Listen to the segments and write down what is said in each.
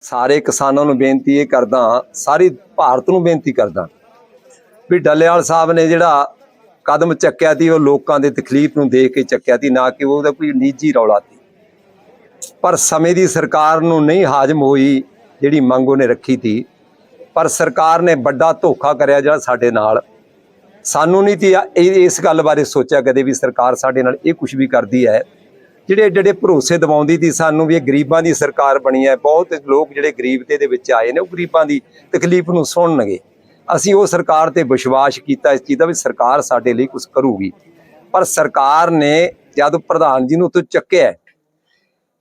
ਸਾਰੇ ਕਿਸਾਨਾਂ ਨੂੰ ਬੇਨਤੀ ਇਹ ਕਰਦਾ ਸਾਰੀ ਭਾਰਤ ਨੂੰ ਬੇਨਤੀ ਕਰਦਾ ਵੀ ਡੱਲੇਵਾਲ ਸਾਹਿਬ ਨੇ ਜਿਹੜਾ ਕਦਮ ਚੱਕਿਆ ਸੀ, ਉਹ ਲੋਕਾਂ ਦੇ ਤਕਲੀਫ ਨੂੰ ਦੇਖ ਕੇ ਚੱਕਿਆ ਸੀ, ਨਾ ਕਿ ਉਹਦਾ ਕੋਈ ਨਿੱਜੀ ਰੌਲਾ ਸੀ। ਪਰ ਸਮੇਂ ਦੀ ਸਰਕਾਰ ਨੂੰ ਨਹੀਂ ਹਾਜ਼ਮ ਹੋਈ, ਜਿਹੜੀ ਮੰਗ ਉਹਨੇ ਰੱਖੀ ਸੀ। ਪਰ ਸਰਕਾਰ ਨੇ ਵੱਡਾ ਧੋਖਾ ਕਰਿਆ ਜਿਹੜਾ ਸਾਡੇ ਨਾਲ। ਸਾਨੂੰ ਨਹੀਂ ਤੀ ਇਹ- ਇਸ ਗੱਲ ਬਾਰੇ ਸੋਚਿਆ ਕਦੇ ਵੀ ਸਰਕਾਰ ਸਾਡੇ ਨਾਲ ਇਹ ਕੁਝ ਵੀ ਕਰਦੀ ਹੈ। ਜਿਹੜੇ ਏਡੇ ਏਡੇ ਭਰੋਸੇ ਦਿਵਾਉਂਦੀ ਸੀ ਸਾਨੂੰ ਵੀ ਇਹ ਗਰੀਬਾਂ ਦੀ ਸਰਕਾਰ ਬਣੀ ਹੈ, ਬਹੁਤ ਲੋਕ ਜਿਹੜੇ ਗਰੀਬਤੇ ਦੇ ਵਿੱਚ ਆਏ ਨੇ, ਉਹ ਗਰੀਬਾਂ ਦੀ ਤਕਲੀਫ ਨੂੰ ਸੁਣਨਗੇ। ਅਸੀਂ ਉਹ ਸਰਕਾਰ ਤੇ ਵਿਸ਼ਵਾਸ ਕੀਤਾ ਇਸ ਚੀਜ਼ ਦਾ ਵੀ ਸਰਕਾਰ ਸਾਡੇ ਲਈ ਕੁਝ ਕਰੂਗੀ। ਪਰ ਸਰਕਾਰ ਨੇ ਜਦ ਪ੍ਰਧਾਨ ਜੀ ਨੂੰ ਉੱਥੋਂ ਚੱਕਿਆ,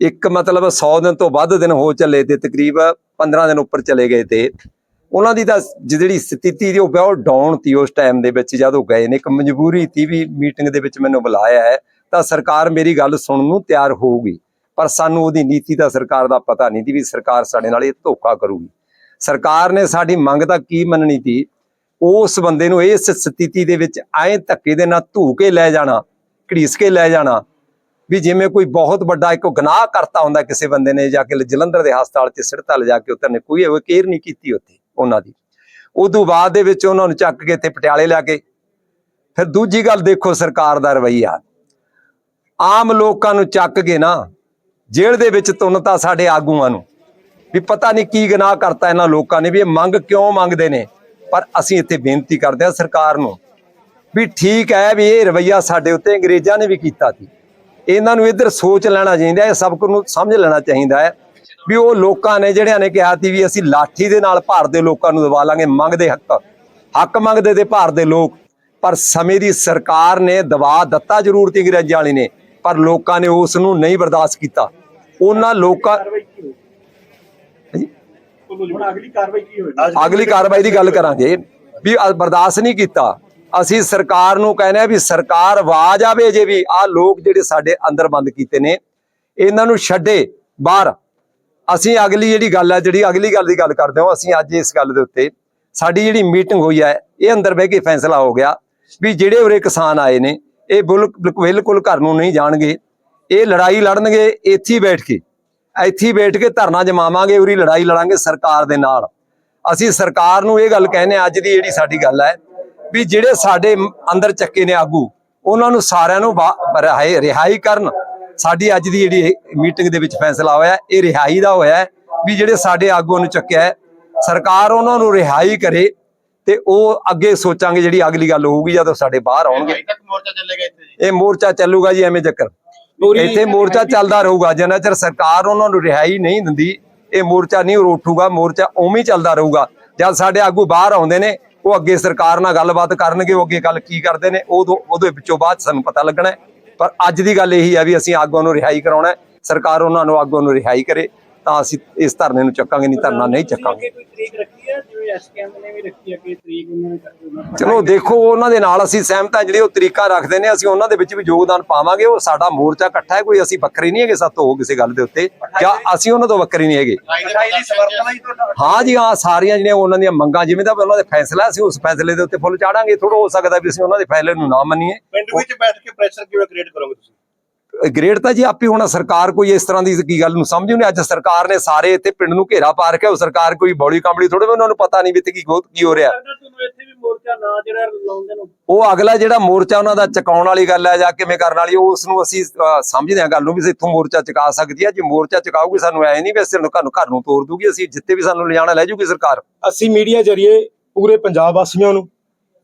ਇੱਕ ਮਤਲਬ 100 ਦਿਨ ਤੋਂ ਵੱਧ ਦਿਨ ਹੋ ਚੱਲੇ ਤੇ ਤਕਰੀਬ 15 ਦਿਨ ਉੱਪਰ ਚਲੇ ਗਏ ਤੇ, ਉਹਨਾਂ ਦੀ ਤਾਂ ਜਿਹੜੀ ਸਥਿਤੀ ਦੀ ਉਹ ਬਹੁਤ ਡਾਊਨ ਸੀ ਉਸ ਟਾਈਮ ਦੇ ਵਿੱਚ ਜਦ ਉਹ ਗਏ ਨੇ, ਇੱਕ ਮਜਬੂਰੀ ਸੀ ਵੀ ਮੀਟਿੰਗ ਦੇ ਵਿੱਚ ਮੈਨੂੰ ਬੁਲਾਇਆ ਹੈ। ਤਾਂ ਸਰਕਾਰ ਮੇਰੀ ਗੱਲ ਸੁਣਨ ਨੂੰ ਤਿਆਰ ਹੋਊਗੀ। ਪਰ ਸਾਨੂੰ ਉਹਦੀ ਨੀਤੀ ਦਾ ਸਰਕਾਰ ਦਾ ਪਤਾ ਨਹੀਂ ਸੀ ਵੀ ਸਰਕਾਰ ਸਾਡੇ ਨਾਲ ਇਹ ਧੋਖਾ ਕਰੂਗੀ। ਸਰਕਾਰ ਨੇ ਸਾਡੀ ਮੰਗ ਤਾਂ ਕੀ ਮੰਨਣੀ ਸੀ? ਉਸ ਬੰਦੇ ਨੂੰ ਇਸ ਸਥਿਤੀ ਦੇ ਵਿੱਚ ਐਂ ਧੱਕੇ ਦੇ ਨਾਲ ਧੂ ਕੇ ਲੈ ਜਾਣਾ, ਘੜੀਸ ਕੇ ਲੈ ਜਾਣਾ, ਵੀ ਜਿਵੇਂ ਕੋਈ ਬਹੁਤ ਵੱਡਾ ਇੱਕ ਗੁਨਾਹ ਕਰਤਾ ਹੁੰਦਾ ਕਿਸੇ ਬੰਦੇ ਨੇ ਜਾ ਕੇ ਜਲੰਧਰ ਦੇ ਹਸਪਤਾਲ 'ਚ ਸਿੜਤਾ ਲਿਜਾ ਕੇ ਉੱਤਰ ਨੇ ਕੋਈ ਕੇਅਰ ਨਹੀਂ ਕੀਤੀ ਉੱਥੇ, ਉਹਨਾਂ ਦੀ। ਉਦੋਂ ਬਾਅਦ ਦੇ ਵਿੱਚ ਉਹਨਾਂ ਨੂੰ ਚੱਕ ਕੇ ਇੱਥੇ ਪਟਿਆਲੇ ਲਿਆ ਕੇ। ਫਿਰ ਦੂਜੀ ਗੱਲ ਦੇਖੋ ਸਰਕਾਰ ਦਾ ਰਵੱਈਆ। ਆਮ ਲੋਕਾਂ ਨੂੰ ਚੱਕ ਕੇ ਨਾ ਜੇਲ੍ਹ ਦੇ ਵਿੱਚ ਤੁੰਨਤਾ ਸਾਡੇ ਆਗੂਆਂ ਨੂੰ। ਵੀ ਪਤਾ ਨਹੀਂ ਕੀ ਗੁਨਾਹ ਕਰਤਾ ਇਹਨਾਂ ਲੋਕਾਂ ਨੇ, ਵੀ ਇਹ ਮੰਗ ਕਿਉਂ ਮੰਗਦੇ ਨੇ? ਪਰ ਅਸੀਂ ਇੱਥੇ ਬੇਨਤੀ ਕਰਦੇ ਹਾਂ ਸਰਕਾਰ ਨੂੰ ਵੀ ਠੀਕ ਹੈ ਵੀ ਇਹ ਰਵੱਈਆ ਸਾਡੇ ਉੱਤੇ ਅੰਗਰੇਜ਼ਾਂ ਨੇ ਵੀ ਕੀਤਾ ਸੀ। ਇਹਨਾਂ ਨੂੰ ਇੱਧਰ ਸੋਚ ਲੈਣਾ ਚਾਹੀਦਾ ਹੈ ਸਭ ਨੂੰ ਸਮਝ ਲੈਣਾ ਚਾਹੀਦਾ ਹੈ ਵੀ ਉਹ ਲੋਕਾਂ ਨੇ ਜਿਹੜਿਆਂ ਨੇ ਕਿਹਾ ਸੀ ਵੀ ਅਸੀਂ ਲਾਠੀ ਦੇ ਨਾਲ ਭਾਰਤ ਦੇ ਲੋਕਾਂ ਨੂੰ ਦਬਾ ਲਾਂਗੇ, ਮੰਗਦੇ ਹੱਕ ਹੱਕ ਮੰਗਦੇ ਤੇ ਭਾਰਤ ਦੇ ਲੋਕ। ਪਰ ਸਮੇਂ ਦੀ ਸਰਕਾਰ ਨੇ ਦਬਾ ਦਿੱਤਾ ਜ਼ਰੂਰ ਸੀ ਅੰਗਰੇਜ਼ਾਂ ਵਾਲੀ ਨੇ। ਪਰ ਲੋਕਾਂ ਨੇ ਉਸ ਨੂੰ ਨਹੀਂ ਬਰਦਾਸ਼ਤ ਕੀਤਾ। ਉਹਨਾਂ ਲੋਕਾਂ ਅਗਲੀ ਕਾਰਵਾਈ ਦੀ ਗੱਲ ਕਰਾਂਗੇ। ਵੀ ਬਰਦਾਸ਼ਤ ਨਹੀਂ ਕੀਤਾ। ਅਸੀਂ ਸਰਕਾਰ ਨੂੰ ਕਹਿੰਦੇ ਆ ਵੀ ਸਰਕਾਰ ਆਵਾਜ਼ ਆਵੇ ਜੇ ਵੀ ਆ ਲੋਕ ਜਿਹੜੇ ਸਾਡੇ ਅੰਦਰ ਬੰਦ ਕੀਤੇ ਨੇ, ਇਹਨਾਂ ਨੂੰ ਛੱਡੇ ਬਾਹਰ। ਅਸੀਂ ਅਗਲੀ ਜਿਹੜੀ ਗੱਲ ਹੈ, ਜਿਹੜੀ ਅਗਲੀ ਗੱਲ ਦੀ ਗੱਲ ਕਰਦੇ ਹਾਂ, ਅਸੀਂ ਅੱਜ ਇਸ ਗੱਲ ਦੇ ਉੱਤੇ ਸਾਡੀ ਜਿਹੜੀ ਮੀਟਿੰਗ ਹੋਈ ਹੈ, ਇਹ ਅੰਦਰ ਬਹਿ ਕੇ ਫੈਸਲਾ ਹੋ ਗਿਆ ਵੀ ਜਿਹੜੇ ਉਰੇ ਕਿਸਾਨ ਆਏ ਨੇ ਇਹ ਬਿਲਕੁਲ ਘਰ ਨੂੰ ਨਹੀਂ ਜਾਣਗੇ। ਇਹ ਲੜਾਈ ਲੜਨਗੇ ਇੱਥੇ ਬੈਠ ਕੇ। ਇੱਥੇ ਬੈਠ ਕੇ ਧਰਨਾ ਜਮਾਵਾਂਗੇ ਉਰੀ ਲੜਾਈ ਲੜਾਂਗੇ ਸਰਕਾਰ ਦੇ ਨਾਲ। ਅਸੀਂ ਸਰਕਾਰ ਨੂੰ ਇਹ ਗੱਲ ਕਹਿੰਦੇ ਹਾਂ, ਅੱਜ ਦੀ ਜਿਹੜੀ ਸਾਡੀ ਗੱਲ ਹੈ ਵੀ ਜਿਹੜੇ ਸਾਡੇ ਅੰਦਰ ਚੱਕੇ ਨੇ ਆਗੂ ਉਹਨਾਂ ਨੂੰ ਸਾਰਿਆਂ ਨੂੰ ਰਿਹਾਈ ਰਿਹਾਈ ਕਰਨ। ਸਾਡੀ ਅੱਜ ਦੀ ਜਿਹੜੀ ਮੀਟਿੰਗ ਦੇ ਵਿੱਚ ਫੈਸਲਾ ਹੋਇਆ ਇਹ ਰਿਹਾਈ ਦਾ ਹੋਇਆ ਵੀ ਜਿਹੜੇ ਸਾਡੇ ਆਗੂਆਂ ਨੂੰ ਚੱਕਿਆ ਸਰਕਾਰ ਉਹਨਾਂ ਨੂੰ ਰਿਹਾਈ ਕਰੇ। ਤੇ ਉਹ ਅੱਗੇ ਸੋਚਾਂਗੇ ਜਿਹੜੀ ਅਗਲੀ ਗੱਲ ਹੋਊਗੀ ਜਦੋਂ ਸਾਡੇ ਬਾਹਰ ਆਉਣਗੇ। ਅਜੇ ਤੱਕ ਮੋਰਚਾ ਚੱਲੇਗਾ ਇੱਥੇ ਜੀ। ਇਹ ਮੋਰਚਾ ਚੱਲੂਗਾ ਜੀ ਐਵੇਂ ਚੱਕਰ। ਇੱਥੇ ਮੋਰਚਾ ਚੱਲਦਾ ਰਹੂਗਾ ਜਿੰਨਾ ਚਿਰ ਸਰਕਾਰ ਉਹਨਾਂ ਨੂੰ ਰਿਹਾਈ ਨਹੀਂ ਦਿੰਦੀ ਇਹ ਮੋਰਚਾ ਨਹੀਂ ਉੱਠੂਗਾ ਮੋਰਚਾ ਉਵੇਂ ਹੀ ਚੱਲਦਾ ਰਹੂਗਾ। ਜਦ ਸਾਡੇ ਆਗੂ ਬਾਹਰ ਆਉਂਦੇ ਨੇ ਉਹ ਅੱਗੇ ਸਰਕਾਰ ਨਾਲ ਗੱਲਬਾਤ ਕਰਨਗੇ ਉਹ ਅੱਗੇ ਗੱਲ ਕੀ ਕਰਦੇ ਨੇ ਉਦੋਂ ਉਹਦੇ ਵਿੱਚੋਂ ਬਾਅਦ ਸਾਨੂੰ ਪਤਾ ਲੱਗਣਾ ਹੈ। ਪਰ ਅੱਜ ਦੀ ਗੱਲ ਇਹੀ ਹੈ ਵੀ ਅਸੀਂ ਆਗੂਆਂ ਨੂੰ ਰਿਹਾਈ ਕਰਾਉਣਾ ਹੈ। ਸਰਕਾਰ ਉਹਨਾਂ ਨੂੰ ਆਗੂਆਂ ਨੂੰ ਰਿਹਾਈ ਕਰੇ ਤਾਂ ਅਸੀਂ ਇਸ ਧਰਨੇ ਨੂੰ ਚੱਕਾਂਗੇ ਨਹੀਂ ਧਰਨਾ ਨਹੀਂ ਚੱਕਾਂਗੇ। ਕੋਈ ਤਰੀਕ ਰੱਖੀ ਹੈ ਜਿਵੇਂ ਐਸਕੇਐਮ ਨੇ ਵੀ ਰੱਖੀ ਹੈ ਕਿ ਤਰੀਕ ਉਹਨਾਂ ਨੇ ਕਰਨੀ ਚਲੋ ਦੇਖੋ ਉਹਨਾਂ ਦੇ ਨਾਲ ਅਸੀਂ ਸਹਿਮਤ ਹਾਂ ਜਿਹੜੇ ਉਹ ਤਰੀਕਾ ਰੱਖਦੇ ਨੇ ਅਸੀਂ ਉਹਨਾਂ ਦੇ ਵਿੱਚ ਵੀ ਯੋਗਦਾਨ ਪਾਵਾਂਗੇ। ਉਹ ਸਾਡਾ ਮੋਰਚਾ ਇਕੱਠਾ ਹੈ ਕੋਈ ਅਸੀਂ ਵੱਖਰੇ ਨਹੀਂ ਹੈਗੇ ਸਾਤੋਂ ਹੋ ਕਿਸੇ ਗੱਲ ਦੇ ਉੱਤੇ। ਜਾਂ ਅਸੀਂ ਉਹਨਾਂ ਤੋਂ ਵੱਖਰੇ ਨਹੀਂ ਹੈਗੇ। ਹਾਂ ਜੀ ਹਾਂ ਸਾਰੀਆਂ ਜਿਹੜੀਆਂ ਉਹਨਾਂ ਦੀਆਂ ਮੰਗਾਂ ਜਿਵੇਂ ਦਾ ਉਹਨਾਂ ਦੇ ਫੈਸਲਾ ਅਸੀਂ ਉਸ ਫੈਸਲੇ ਦੇ ਉੱਤੇ ਫੁੱਲ ਚਾੜਾਂਗੇ। ਥੋੜਾ ਹੋ ਸਕਦਾ ਵੀ ਅਸੀਂ ਉਹਨਾਂ ਦੇ ਫੈਸਲੇ ਨੂੰ ਨਾ ਮੰਨੀਏ। ਪਿੰਡ ਵਿੱਚ ਬੈਠ ਕੇ ਪ੍ਰੈਸ਼ਰ ਕਿਵੇਂ ਕ੍ਰੀਏਟ ਕਰੋਗੇ ਤੁਸੀਂ? ਗ੍ਰੇਡ ਤਾਂ ਜੀ ਆਪੇ ਹੁਣ ਸਰਕਾਰ ਕੋਈ ਇਸ ਤਰ੍ਹਾਂ ਦੀ ਕੀ ਗੱਲ ਨੂੰ ਸਮਝੀ ਉਹਨੇ ਅੱਜ ਸਰਕਾਰ ਨੇ ਸਾਰੇ ਇੱਥੇ ਪਿੰਡ ਨੂੰ ਘੇਰਾ ਪਾ ਰੱਖਿਆ ਉਹ ਸਰਕਾਰ ਕੋਈ ਬੌਲੀ ਕੰਬਲੀ ਥੋੜੇ ਉਹਨਾਂ ਨੂੰ ਪਤਾ ਨਹੀਂ ਵੀ ਇੱਥੇ ਕੀ ਗੋਤ ਕੀ ਹੋ ਰਿਹਾ। ਤੁਹਾਨੂੰ ਇੱਥੇ ਵੀ ਮੋਰਚਾ ਨਾ ਜਿਹੜਾ ਲਾਉਂਦੇ ਨੂੰ ਉਹ। ਅਗਲਾ ਜਿਹੜਾ ਮੋਰਚਾ ਉਹਨਾਂ ਦਾ ਚਕਾਉਣ ਵਾਲੀ ਗੱਲ ਹੈ ਜਾਂ ਕਿਵੇਂ ਕਰਨ ਵਾਲੀ ਉਹ ਉਸ ਨੂੰ ਅਸੀਂ ਸਮਝਦੇ ਹਾਂ ਗੱਲ ਨੂੰ ਵੀ ਇੱਥੋਂ ਮੋਰਚਾ ਚਕਾ ਸਕਦੀ ਹੈ। ਜੇ ਮੋਰਚਾ ਚਕਾਊਗੀ ਸਾਨੂੰ ਐ ਨਹੀਂ ਵੀ ਅਸੀਂ ਘਰ ਨੂੰ ਘਰ ਨੂੰ ਤੋੜ ਦੂਗੀ ਅਸੀਂ ਜਿੱਥੇ ਵੀ ਸਾਨੂੰ ਲਿਜਾਣਾ ਲੈ ਜੂਗੀ ਸਰਕਾਰ। ਅਸੀਂ ਮੀਡੀਆ ਜਰੀਏ ਪੂਰੇ ਪੰਜਾਬ ਵਾਸੀਆਂ ਨੂੰ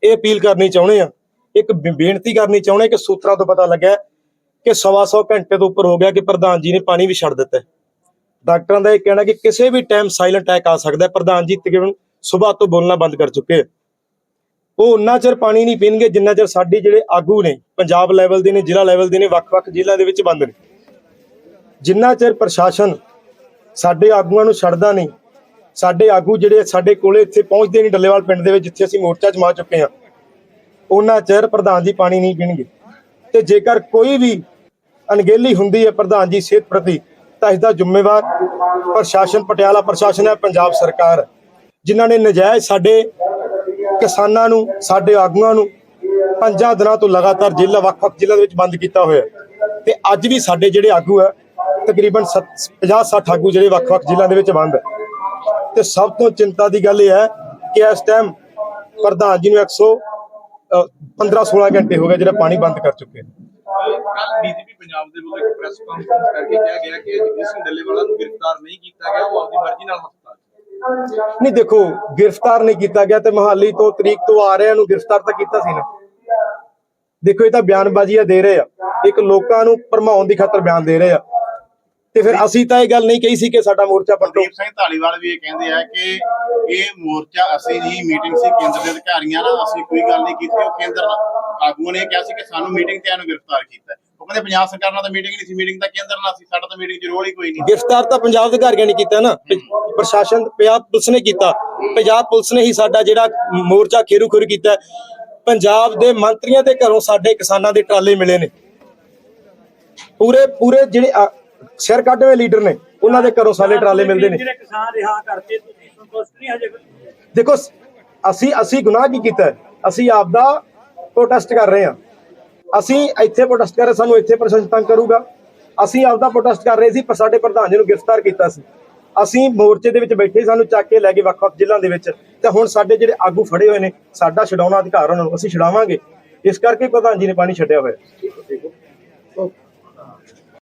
ਇਹ ਅਪੀਲ ਕਰਨੀ ਚਾਹੁੰਦੇ ਆ ਇੱਕ ਬੇਨਤੀ ਕਰਨੀ ਚਾਹੁੰਦੇ ਕਿ ਸੂਤਰਾਂ ਤੋਂ ਪਤਾ ਲੱਗਾ ਕਿ ਸਵਾ ਸੌ ਘੰਟੇ ਤੋਂ ਉੱਪਰ ਹੋ ਗਿਆ ਕਿ ਪ੍ਰਧਾਨ ਜੀ ਨੇ ਪਾਣੀ ਵੀ ਛੱਡ ਦਿੱਤਾ ਡਾਕਟਰਾਂ ਦਾ ਇਹ ਕਹਿਣਾ ਕਿ ਕਿਸੇ ਵੀ ਟਾਈਮ ਸਾਇਲੈਂਟ ਅਟੈਕ ਆ ਸਕਦਾ ਹੈ। ਪ੍ਰਧਾਨ ਜੀ ਤਕਰੀਬਨ ਸਵੇਰ ਤੋਂ ਬੋਲਣਾ ਬੰਦ ਕਰ ਚੁੱਕੇ ਹੈ। ਉਹ ਉਨਾ ਚਿਰ ਪਾਣੀ ਨਹੀਂ ਪੀਣਗੇ, ਜਿੰਨਾ ਚਿਰ ਸਾਡੀ ਜਿਹੜੇ ਆਗੂ ਨੇ, ਪੰਜਾਬ ਲੈਵਲ ਦੇ ਨੇ, ਜ਼ਿਲ੍ਹਾ ਲੈਵਲ ਦੇ ਨੇ, ਵੱਖ-ਵੱਖ ਜ਼ਿਲ੍ਹਿਆਂ ਦੇ ਵਿੱਚ ਬੰਦ ਨੇ। ਜਿੰਨਾ ਚਿਰ ਪ੍ਰਸ਼ਾਸਨ ਸਾਡੇ ਆਗੂਆਂ ਨੂੰ ਛੱਡਦਾ ਨਹੀਂ, ਸਾਡੇ ਆਗੂ ਜਿਹੜੇ ਸਾਡੇ ਕੋਲੇ ਇੱਥੇ ਪਹੁੰਚਦੇ ਨਹੀਂ, ਡੱਲੇਵਾਲ ਪਿੰਡ ਦੇ ਵਿੱਚ ਜਿੱਥੇ ਅਸੀਂ ਮੋਰਚਾ ਜਮਾ ਚੁੱਕੇ ਹਾਂ ਉਹਨਾਂ ਚਿਰ ਪ੍ਰਧਾਨ ਜੀ ਪਾਣੀ ਨਹੀਂ ਪੀਣਗੇ। ਤੇ ਜੇਕਰ ਕੋਈ ਵੀ ਅਣਗਹਿਲੀ ਹੁੰਦੀ ਹੈ ਪ੍ਰਧਾਨ ਜੀ ਸਿਹਤ ਪ੍ਰਤੀ ਤਾਂ ਇਸ ਦਾ ਜ਼ਿੰਮੇਵਾਰ ਪ੍ਰਸ਼ਾਸਨ ਪਟਿਆਲਾ ਪ੍ਰਸ਼ਾਸਨ ਹੈ ਪੰਜਾਬ ਸਰਕਾਰ। ਹੈ, ਜਿਨ੍ਹਾਂ ਨੇ ਨਜਾਇਜ਼ ਸਾਡੇ ਕਿਸਾਨਾਂ ਨੂੰ ਸਾਡੇ ਆਗੂਆਂ ਨੂੰ ਪੰਜਾਂ ਦਿਨਾਂ ਤੋਂ ਲਗਾਤਾਰ ਜ਼ਿਲ੍ਹਾ ਵੱਖ-ਵੱਖ ਜ਼ਿਲ੍ਹਿਆਂ ਦੇ ਵਿੱਚ ਬੰਦ ਕੀਤਾ ਹੋਇਆ ਤੇ ਅੱਜ ਵੀ ਸਾਡੇ ਜਿਹੜੇ ਆਗੂ ਹੈ ਤਕਰੀਬਨ 50-60 ਆਗੂ ਜਿਹੜੇ ਵੱਖ-ਵੱਖ ਜ਼ਿਲ੍ਹਿਆਂ ਦੇ ਵਿੱਚ ਬੰਦ ਹੈ। ਤੇ ਸਭ ਤੋਂ ਚਿੰਤਾ ਦੀ ਗੱਲ ਇਹ ਹੈ ਕਿ ਇਸ ਟਾਈਮ ਪ੍ਰਧਾਨ ਜੀ ਨੂੰ 100 15 16 ਘੰਟੇ ਹੋ ਗਏ ਜਿਹੜਾ ਪਾਣੀ ਬੰਦ ਕਰ ਚੁੱਕੇ ਕੱਲ ਬੀਜੇਪੀ ਪੰਜਾਬ ਦੇ ਵੱਲੋਂ ਇੱਕ ਪ੍ਰੈਸ ਕਾਨਫਰੰਸ ਕਰਕੇ ਕਿਹਾ ਗਿਆ ਕਿ ਜਗਦੀਸ਼ ਸਿੰਘ ਡੱਲੇਵਾਲਾ ਨੂੰ ਗ੍ਰਿਫਤਾਰ ਨਹੀਂ ਕੀਤਾ ਗਿਆ, ਉਹ ਆਪਣੀ ਮਰਜ਼ੀ ਨਾਲ ਹਸਪਤਾਲ ਨਹੀਂ, ਦੇਖੋ, ਗ੍ਰਿਫਤਾਰ ਨਹੀਂ ਕੀਤਾ ਗਿਆ ਤੇ ਮਹਾਲੀ ਤੋਂ ਤਰੀਕ ਤੋਂ ਆ ਰਿਹਾ ਨੂੰ ਗ੍ਰਿਫਤਾਰ ਤਾਂ ਕੀਤਾ ਸੀ ਨਾ। ਦੇਖੋ, ਇਹ ਤਾਂ ਬਿਆਨਬਾਜ਼ੀਆਂ ਦੇ ਰਹੇ ਆ। ਇੱਕ ਲੋਕਾਂ ਨੂੰ ਭਰਮਾਉਣ ਦੀ ਖਾਤਰ ਬਿਆਨ ਦੇ ਰਹੇ ਆ। ਤੇ ਫਿਰ ਅਸੀਂ ਤਾਂ ਇਹ ਗੱਲ ਨਹੀਂ ਕਹੀ ਸੀ ਕਿ ਸਾਡਾ ਮੋਰਚਾ ਪਲਟੋ। ਦੀਪ ਸਿੰਘ ਢਾਲੀਵਾਲ ਵੀ ਇਹ ਕਹਿੰਦੇ ਆ ਕਿ ਇਹ ਮੋਰਚਾ ਅਸੀਂ ਨਹੀਂ ਮੀਟਿੰਗ ਸੀ ਕੇਂਦਰ ਦੇ ਅਧਿਕਾਰੀਆਂ ਨਾਲ ਅਸੀਂ ਕੋਈ ਗੱਲ ਨਹੀਂ ਕੀਤੀ ਉਹ ਕੇਂਦਰ ਆਗੂਆਂ ਨੇ ਕਿਹਾ ਸੀ ਕਿ ਸਾਨੂੰ ਮੀਟਿੰਗ ਤੇ ਇਹਨੂੰ ਗ੍ਰਿਫਤਾਰ ਕੀਤਾ ਉਹ ਕਹਿੰਦੇ ਪੰਜਾਬ ਸਰਕਾਰ ਨਾਲ ਤਾਂ ਮੀਟਿੰਗ ਨਹੀਂ ਸੀ ਮੀਟਿੰਗ ਤਾਂ ਕੇਂਦਰ ਨਾਲ ਸੀ ਸਾਡਾ ਤਾਂ ਮੀਟਿੰਗ 'ਚ ਰੋਲ ਹੀ ਕੋਈ ਨਹੀਂ। ਗ੍ਰਿਫਤਾਰ ਤਾਂ ਪੰਜਾਬ ਦੇ ਅਧਿਕਾਰੀਆਂ ਨੇ ਕੀਤਾ ਨਾ। ਪ੍ਰਸ਼ਾਸਨ ਪੰਜਾਬ ਪੁਲਿਸ ਨੇ ਕੀਤਾ। ਪੰਜਾਬ ਪੁਲਿਸ ਨੇ ਹੀ ਸਾਡਾ ਜਿਹੜਾ ਮੋਰਚਾ ਖੇਰੂ ਖੁਰ ਕੀਤਾ ਪੰਜਾਬ ਦੇ ਮੰਤਰੀਆਂ ਦੇ ਘਰੋਂ ਸਾਡੇ ਕਿਸਾਨਾਂ ਦੇ ਟਰਾਲੇ ਮਿਲੇ ਨੇ। ਪੂਰੇ ਪੂਰੇ ਜਿਹੜੇ ਸਿਰ ਕੱਢਵੇਂ ਲੀਡਰ ਨੇ ਉਹਨਾਂ ਦੇ ਘਰੋਂ ਸਾਡੇ ਟਰਾਲੇ ਮਿਲਦੇ ਨੇ। ਜਿਹੜੇ ਕਿਸਾਨ ਰਿਹਾ ਕਰਤੇ ਤੁਸੀਂ ਸੰਤੁਸ਼ਟ ਨਹੀਂ ਹਜੇ ਦੇਖੋ ਅਸੀਂ ਅਸੀਂ ਗੁਨਾਹ ਕੀ ਕੀਤਾ? ਅਸੀਂ ਆਪ ਦਾ ਪ੍ਰੋਟੈਸਟ ਕਰ ਰਹੇ ਹਾਂ। ਅਸੀਂ ਇੱਥੇ ਪ੍ਰੋਟੈਸਟ ਕਰ ਰਹੇ ਸਾਨੂੰ ਇੱਥੇ ਪ੍ਰਸ਼ਾਸਨ ਤੰਗ ਕਰੂਗਾ। ਅਸੀਂ ਆਪ ਦਾ ਪ੍ਰੋਟੈਸਟ ਕਰ ਰਹੇ ਸੀ ਪਰ ਸਾਡੇ ਪ੍ਰਧਾਨ ਜੀ ਨੂੰ ਗ੍ਰਿਫਤਾਰ ਕੀਤਾ ਸੀ। ਅਸੀਂ ਮੋਰਚੇ ਦੇ ਵਿੱਚ ਬੈਠੇ ਸਾਨੂੰ ਚੱਕ ਕੇ ਲੈ ਗਏ ਵੱਖ-ਵੱਖ ਜ਼ਿਲ੍ਹਿਆਂ ਦੇ ਵਿੱਚ। ਤੇ ਹੁਣ ਸਾਡੇ ਜਿਹੜੇ ਆਗੂ ਫੜੇ ਹੋਏ ਨੇ ਸਾਡਾ ਛਡਾਉਣਾ ਅਧਿਕਾਰ ਉਹਨਾਂ ਨੂੰ ਅਸੀਂ ਛਡਾਵਾਂਗੇ। ਇਸ ਕਰਕੇ ਪ੍ਰਧਾਨ ਜੀ ਨੇ ਪਾਣੀ ਛੱਡਿਆ ਹੋਇਆ।